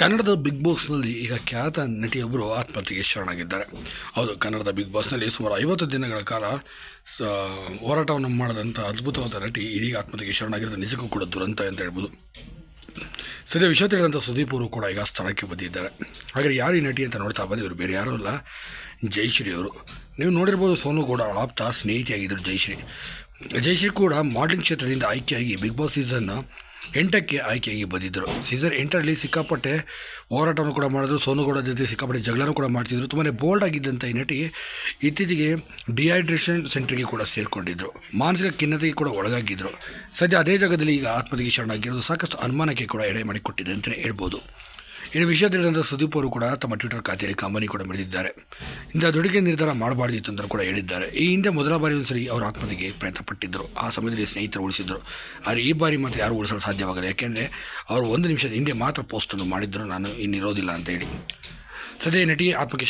ಕನ್ನಡದ ಬಿಗ್ ಬಾಸ್ನಲ್ಲಿ ಈಗ ಖ್ಯಾತ ನಟಿಯೊಬ್ಬರು ಆತ್ಮಹತ್ಯೆಗೆ ಶರಣಾಗಿದ್ದಾರೆ. ಹೌದು, ಕನ್ನಡದ ಬಿಗ್ ಬಾಸ್ನಲ್ಲಿ ಸುಮಾರು ಐವತ್ತು ದಿನಗಳ ಕಾಲ ಹೋರಾಟವನ್ನು ಮಾಡಿದಂಥ ಅದ್ಭುತವಾದ ನಟಿ ಇದೀಗ ಆತ್ಮಹತ್ಯೆಗೆ ಶರಣಾಗಿರೋದು ನಿಜಕ್ಕೂ ಕೂಡ ದುರಂತ ಅಂತ ಹೇಳ್ಬೋದು. ಸದ್ಯ ವಿಷಯ ತಿಳಿದಂಥ ಸುದೀಪ್ ಅವರು ಕೂಡ ಈಗ ಸ್ಥಳಕ್ಕೆ ಬಂದಿದ್ದಾರೆ. ಹಾಗೆ ಯಾರು ಈ ನಟಿ ಅಂತ ನೋಡ್ತಾ ಬಂದು ಇವರು ಬೇರೆ ಯಾರೂ ಅಲ್ಲ, ಜಯಶ್ರೀ ಅವರು. ನೀವು ನೋಡಿರ್ಬೋದು ಸೋನು ಕೂಡ ಆಪ್ತ ಸ್ನೇಹಿತೆಯಾಗಿದ್ದರು ಜಯಶ್ರೀ. ಜಯಶ್ರೀ ಕೂಡ ಮಾಡಲಿಂಗ್ ಕ್ಷೇತ್ರದಿಂದ ಆಯ್ಕೆಯಾಗಿ ಬಿಗ್ ಬಾಸ್ ಸೀಸನ್ ಎಂಟಕ್ಕೆ ಆಯ್ಕೆಯಾಗಿ ಬಂದಿದ್ದರು. ಸೀಸನ್ ಎಂಟರಲ್ಲಿ ಸಿಕ್ಕಾಪಟ್ಟೆ ಹೋರಾಟವನ್ನು ಕೂಡ ಮಾಡಿದ್ರು. ಸೋನುಗೌಡ ಜೊತೆ ಸಿಕ್ಕಾಪಟ್ಟೆ ಜಗಳನೂ ಕೂಡ ಮಾಡ್ತಿದ್ರು. ತುಂಬಾ ಬೋಲ್ಡ್ ಆಗಿದ್ದಂಥ ಈ ನಟಿ ಇತ್ತೀಚೆಗೆ ಡಿಹೈಡ್ರೇಷನ್ ಸೆಂಟ್ರಿಗೆ ಕೂಡ ಸೇರಿಕೊಂಡಿದ್ದರು ಮಾನಸಿಕ ಖಿನ್ನತೆಗೆ ಕೂಡ ಒಳಗಾಗಿದ್ದರು ಸದ್ಯ ಅದೇ ಜಾಗದಲ್ಲಿ ಈಗ ಆತ್ಮಹತ್ಯೆಗೆ ಶರಣಾಗಿರೋದು ಸಾಕಷ್ಟು ಅನುಮಾನಕ್ಕೆ ಕೂಡ ಎಡೆ ಮಾಡಿಕೊಟ್ಟಿದೆ ಅಂತಲೇ ಹೇಳ್ಬೋದು. ಇನ್ನು ವಿಷಯ ತಿಳಿದಂಥ ಸುದೀಪ್ ಅವರು ಕೂಡ ತಮ್ಮ ಟ್ವಿಟರ್ ಖಾತೆಯಲ್ಲಿ ಕಂಬನಿ ಕೂಡ ಮೆರೆದಿದ್ದಾರೆ ಇಂಥ ದುಡುಗೆ ನಿರ್ಧಾರ ಮಾಡಬಾರ್ದಿತ್ತು ಅಂತ ಕೂಡ ಹೇಳಿದ್ದಾರೆ. ಈ ಹಿಂದೆ ಮೊದಲ ಬಾರಿ ಒಂದ್ಸರಿ ಅವರು ಆತ್ಮಹತ್ಯೆಗೆ ಪ್ರಯತ್ನ ಪಟ್ಟಿದ್ದರು ಆ ಸಮಯದಲ್ಲಿ ಸ್ನೇಹಿತರು ಉಳಿಸಿದ್ರು ಆದರೆ ಈ ಬಾರಿ ಮತ್ತೆ ಯಾರು ಉಳಿಸಲು ಸಾಧ್ಯವಾಗಲ್ಲ ಯಾಕೆಂದರೆ ಅವರು ಒಂದು ನಿಮಿಷದ ಹಿಂದೆ ಮಾತ್ರ ಪೋಸ್ಟನ್ನು ಮಾಡಿದ್ದರು. ನಾನು ಇನ್ನಿರೋದಿಲ್ಲ ಅಂತ ಹೇಳಿ. ಸದ್ಯ ನಟಿ ಆತ್ಮಹತ್ಯೆ